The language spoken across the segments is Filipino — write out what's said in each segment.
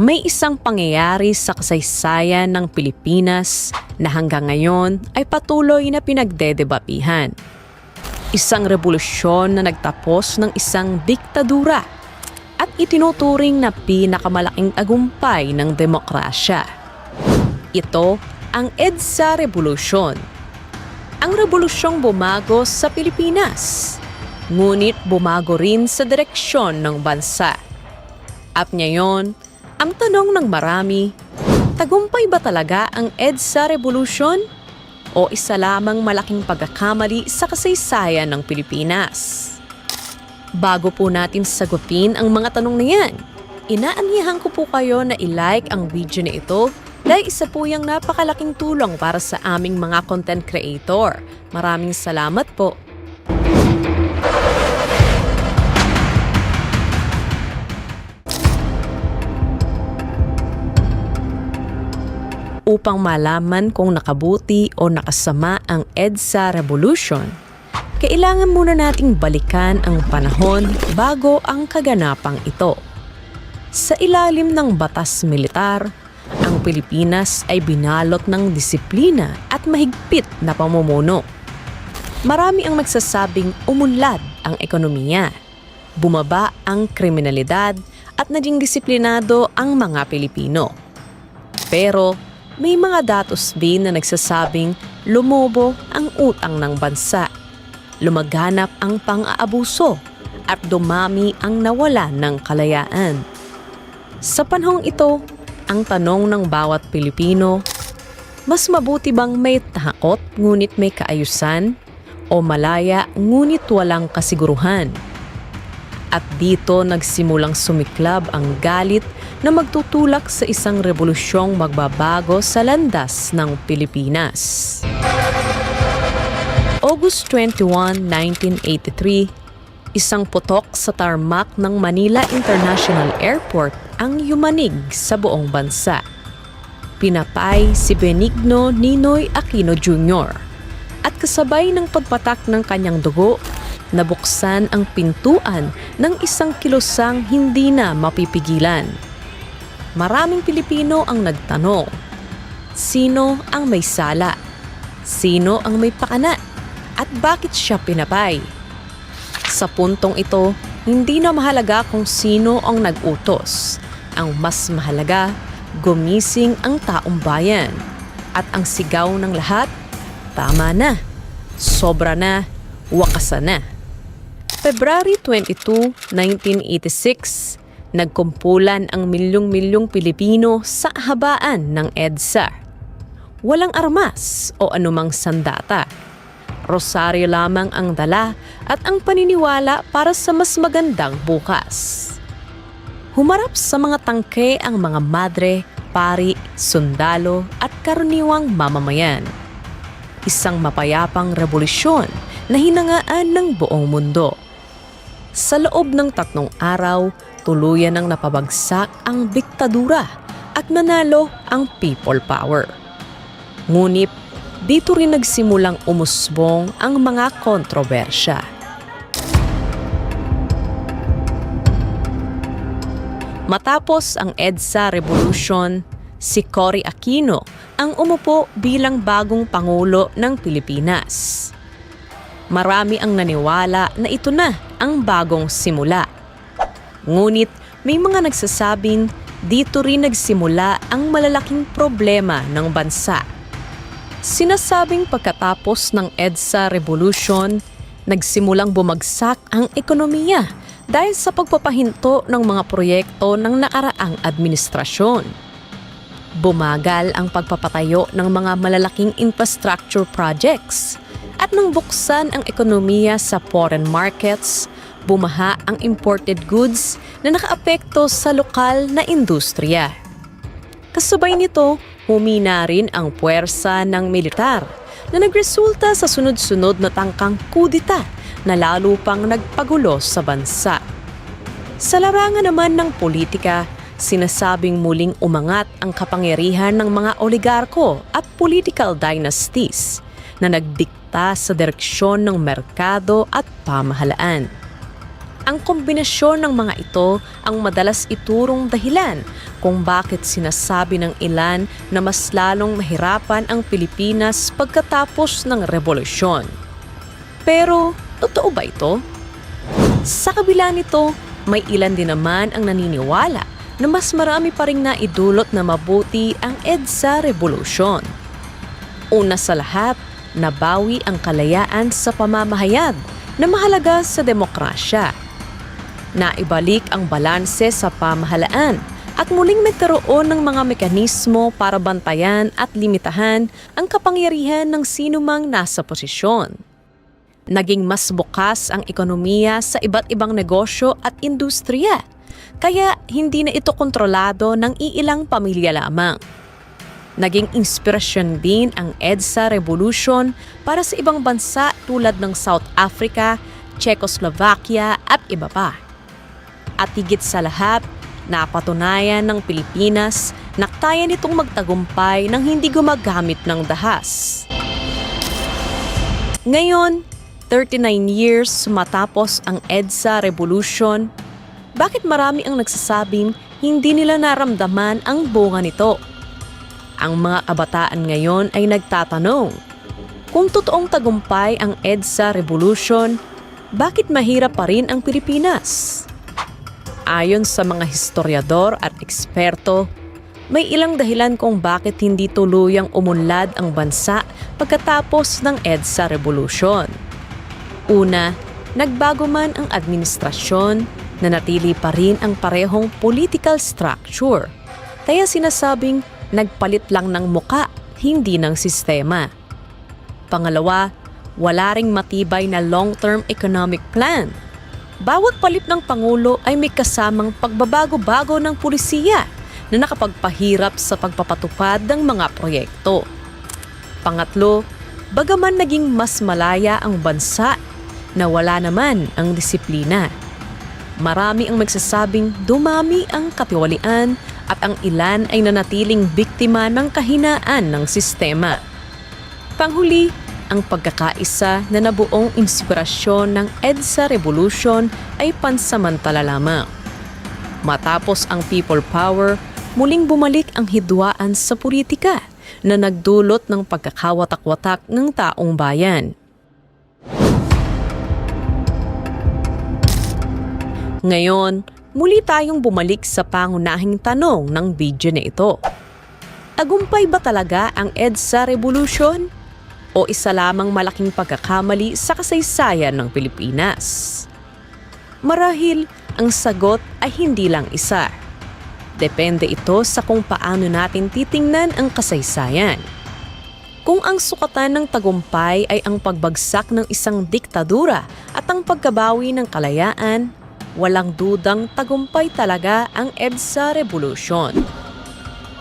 May isang pangyayari sa kasaysayan ng Pilipinas na hanggang ngayon ay patuloy na pinagdedebapihan. Isang revolusyon na nagtapos ng isang diktadura at itinuturing na pinakamalaking tagumpay ng demokrasya. Ito ang EDSA Revolution. Ang revolusyong bumago sa Pilipinas, ngunit bumago rin sa direksyon ng bansa. At ngayon, ang tanong ng marami, tagumpay ba talaga ang EDSA Revolution? O isa lamang malaking pagkakamali sa kasaysayan ng Pilipinas? Bago po natin sagutin ang mga tanong na yan, inaanyahan ko po kayo na i-like ang video na ito dahil isa po yung napakalaking tulong para sa aming mga content creator. Maraming salamat po. Upang malaman kung nakabuti o nakasama ang EDSA Revolution, kailangan muna nating balikan ang panahon bago ang kaganapang ito. Sa ilalim ng batas militar, ang Pilipinas ay binalot ng disiplina at mahigpit na pamumuno. Marami ang magsasabing umunlad ang ekonomiya, bumaba ang kriminalidad at naging disiplinado ang mga Pilipino. Pero may mga datos din na nagsasabing lumobo ang utang ng bansa, lumaganap ang pang-aabuso at dumami ang nawala ng kalayaan. Sa panahong ito, ang tanong ng bawat Pilipino, mas mabuti bang may takot ngunit may kaayusan o malaya ngunit walang kasiguruhan? At dito nagsimulang sumiklab ang galit na magtutulak sa isang revolusyong magbabago sa landas ng Pilipinas. August 21, 1983, isang putok sa tarmac ng Manila International Airport ang yumanig sa buong bansa. Pinapay si Benigno Ninoy Aquino Jr. at kasabay ng pagpatak ng kanyang dugo, nabuksan ang pintuan ng isang kilosang hindi na mapipigilan. Maraming Pilipino ang nagtanong, sino ang may sala? Sino ang may pakana? At bakit siya pinapay? Sa puntong ito, hindi na mahalaga kung sino ang nag-utos. Ang mas mahalaga, gumising ang taong bayan. At ang sigaw ng lahat, tama na, sobra na, wakasan na. February 22, 1986, nagkumpulan ang milyong-milyong Pilipino sa habaan ng EDSA. Walang armas o anumang sandata. Rosaryo lamang ang dala at ang paniniwala para sa mas magandang bukas. Humarap sa mga tangke ang mga madre, pari, sundalo at karaniwang mamamayan. Isang mapayapang revolusyon na hinangaan ng buong mundo. Sa loob ng tatlong araw, tuluyan ang napabagsak ang diktadura at nanalo ang people power. Ngunit dito rin nagsimulang umusbong ang mga kontrobersya. Matapos ang EDSA Revolution, si Cory Aquino ang umupo bilang bagong Pangulo ng Pilipinas. Marami ang naniwala na ito na ang bagong simula. Ngunit may mga nagsasabing dito rin nagsimula ang malalaking problema ng bansa. Sinasabing pagkatapos ng EDSA Revolution, nagsimulang bumagsak ang ekonomiya dahil sa pagpapahinto ng mga proyekto ng nakaraang administrasyon. Bumagal ang pagpapatayo ng mga malalaking infrastructure projects at nang buksan ang ekonomiya sa foreign markets, bumaha ang imported goods na nakaapekto sa lokal na industriya. Kasabay nito, humina rin ang puwersa ng militar na nagresulta sa sunod-sunod na tangkang kudita na lalo pang nagpagulo sa bansa. Sa larangan naman ng politika, sinasabing muling umangat ang kapangyarihan ng mga oligarko at political dynasties na nagdikta sa direksyon ng merkado at pamahalaan. Ang kombinasyon ng mga ito ang madalas iturong dahilan kung bakit sinasabi ng ilan na mas lalong mahirapan ang Pilipinas pagkatapos ng revolusyon. Pero, totoo ba ito? Sa kabila nito, may ilan din naman ang naniniwala na mas marami pa rin naidulot na mabuti ang EDSA Revolution. Una sa lahat, nabawi ang kalayaan sa pamamahayag na mahalaga sa demokrasya. Naibalik ang balanse sa pamahalaan at muling nagkaroon ng mga mekanismo para bantayan at limitahan ang kapangyarihan ng sinumang nasa posisyon. Naging mas bukas ang ekonomiya sa iba't ibang negosyo at industriya, kaya hindi na ito kontrolado ng iilang pamilya lamang. Naging inspirasyon din ang EDSA Revolution para sa ibang bansa tulad ng South Africa, Czechoslovakia at iba pa. At higit sa lahat, napatunayan ng Pilipinas na kaya nitong magtagumpay ng hindi gumagamit ng dahas. Ngayon, 39 years matapos ang EDSA Revolution, bakit marami ang nagsasabing hindi nila naramdaman ang bunga nito? Ang mga kabataan ngayon ay nagtatanong, kung totoong tagumpay ang EDSA Revolution, bakit mahirap pa rin ang Pilipinas? Ayon sa mga historiador at eksperto, may ilang dahilan kung bakit hindi tuluyang umunlad ang bansa pagkatapos ng EDSA Revolution. Una, nagbago man ang administrasyon, nanatili pa rin ang parehong political structure. Kaya sinasabing nagpalit lang ng muka, hindi ng sistema. Pangalawa, wala ring matibay na long-term economic plan. Bawat palit ng Pangulo ay may kasamang pagbabago-bago ng pulisiya na nakapagpahirap sa pagpapatupad ng mga proyekto. Pangatlo, bagaman naging mas malaya ang bansa, nawala naman ang disiplina. Marami ang magsasabing dumami ang katiwalian at ang ilan ay nanatiling biktima ng kahinaan ng sistema. Panghuli, ang pagkakaisa na nabuong inspirasyon ng EDSA Revolution ay pansamantala lamang. Matapos ang people power, muling bumalik ang hidwaan sa politika na nagdulot ng pagkakawatak-watak ng taong bayan. Ngayon, muli tayong bumalik sa pangunahing tanong ng video na ito. Tagumpay ba talaga ang EDSA Revolution? O isa lamang malaking pagkakamali sa kasaysayan ng Pilipinas? Marahil, ang sagot ay hindi lang isa. Depende ito sa kung paano natin titingnan ang kasaysayan. Kung ang sukatan ng tagumpay ay ang pagbagsak ng isang diktadura at ang pagkabawi ng kalayaan, walang dudang tagumpay talaga ang EDSA Revolution.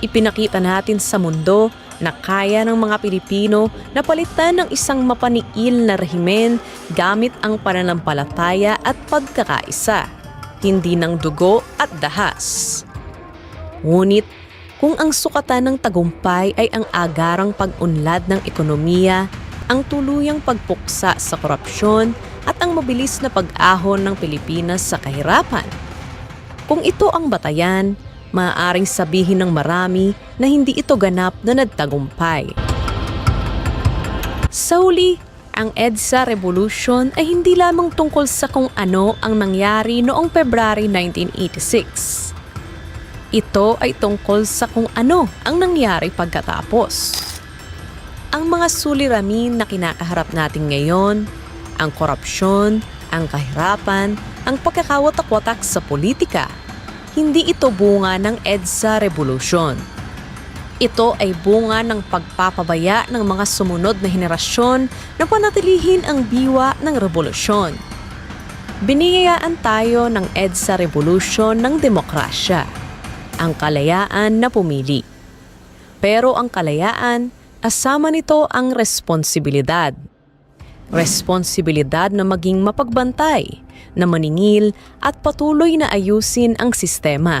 Ipinakita natin sa mundo na kaya ng mga Pilipino na palitan ng isang mapaniil na rehimen gamit ang pananampalataya at pagkakaisa, hindi ng dugo at dahas. Ngunit kung ang sukatan ng tagumpay ay ang agarang pag-unlad ng ekonomiya, ang tuluyang pagpuksa sa korupsyon at ang mabilis na pag-ahon ng Pilipinas sa kahirapan. Kung ito ang batayan, maaaring sabihin ng marami na hindi ito ganap na nagtagumpay. Sa huli, ang EDSA Revolution ay hindi lamang tungkol sa kung ano ang nangyari noong February 1986. Ito ay tungkol sa kung ano ang nangyari pagkatapos. Ang mga suliranin na kinakaharap natin ngayon, ang korupsyon, ang kahirapan, ang pagkakawatak-watak sa politika, hindi ito bunga ng EDSA Revolution. Ito ay bunga ng pagpapabaya ng mga sumunod na henerasyon na panatilihin ang biwa ng revolusyon. Biniyayaan tayo ng EDSA Revolution ng demokrasya, ang kalayaan na pumili. Pero ang kalayaan, asama nito ang responsibilidad. Responsibilidad na maging mapagbantay, na maningil at patuloy na ayusin ang sistema.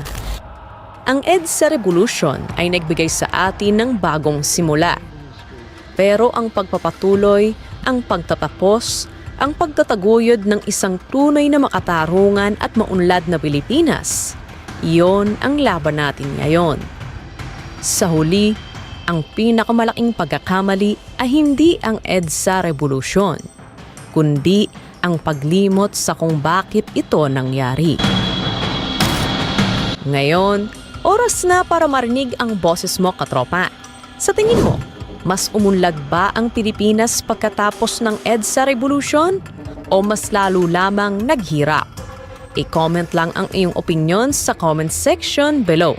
Ang EDSA Revolution ay nagbigay sa atin ng bagong simula. Pero ang pagpapatuloy, ang pagtatapos, ang pagtataguyod ng isang tunay na makatarungan at maunlad na Pilipinas. Iyon ang laban natin ngayon. Sa huli, ang pinakamalaking pagkakamali ay hindi ang EDSA revolusyon, kundi ang paglimot sa kung bakit ito nangyari. Ngayon, oras na para marinig ang boses mo katropa. Sa tingin mo, mas umunlad ba ang Pilipinas pagkatapos ng EDSA revolution o mas lalo lamang naghirap? I-comment lang ang iyong opinion sa comment section below.